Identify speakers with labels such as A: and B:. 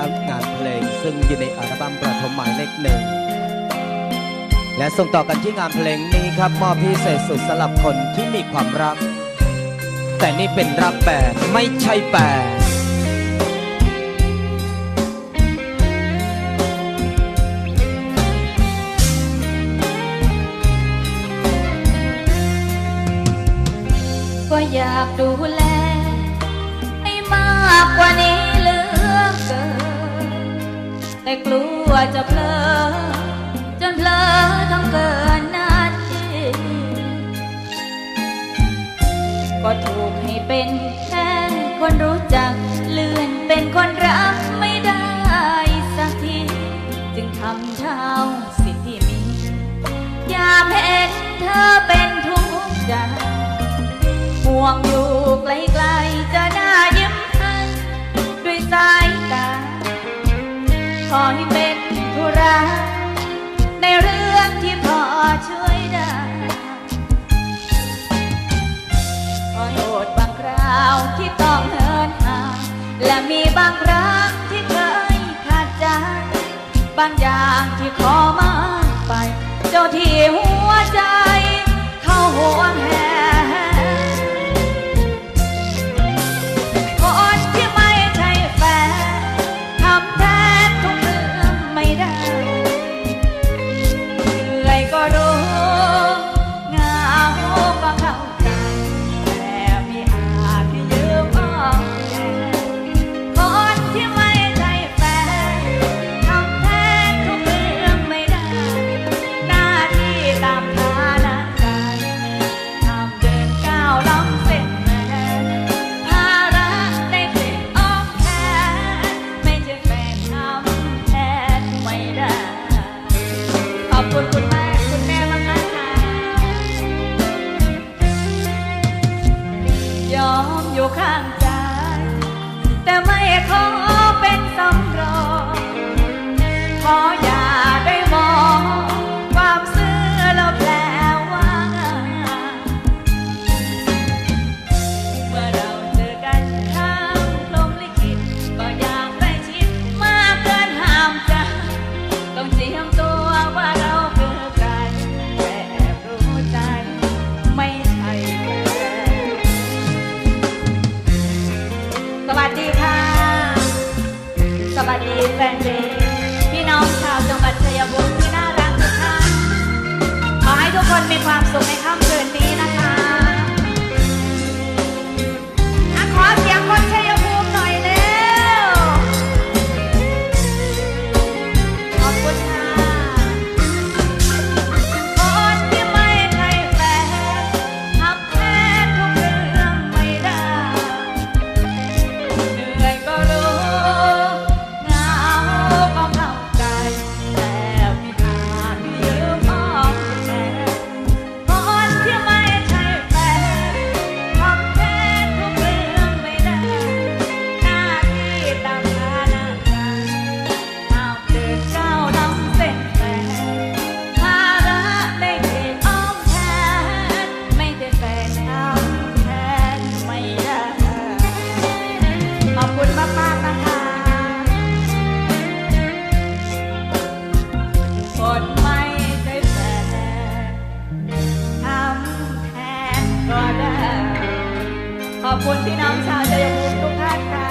A: นะครับงานเพลงซึ่งอยู่ในอัลบั้มประถมหมายเลขหนึ่งและส่งต่อกันที่งานเพลงนี้ครับมอบพิเศษสุดสำหรับคนที่มีความรัก แต่นี่เป็นรักแบบไม่ใช่แปร
B: ก็อยากดูแลให้มากกว่านี้ แต่กลัวจะเพลอจนเพลอทำเกินหนาทีก็ถูกให้เป็นแค่คนรู้จักเลื่อนเป็นคนรัก ขอให้เป็นธุระในเรื่องที่พอช่วยได้ ขอโทษบางคราวที่ต้องเหินห่างและมีบางครั้งที่เคยขาดใจ บางอย่างที่ขอมา คุณคุณแม่คุณแม่มากนะคะยอมอยู่ข้างใจ แต่ไม่ขอ ส คุณพี่น้องชาวชัยภูมิทุกท่านค่ะ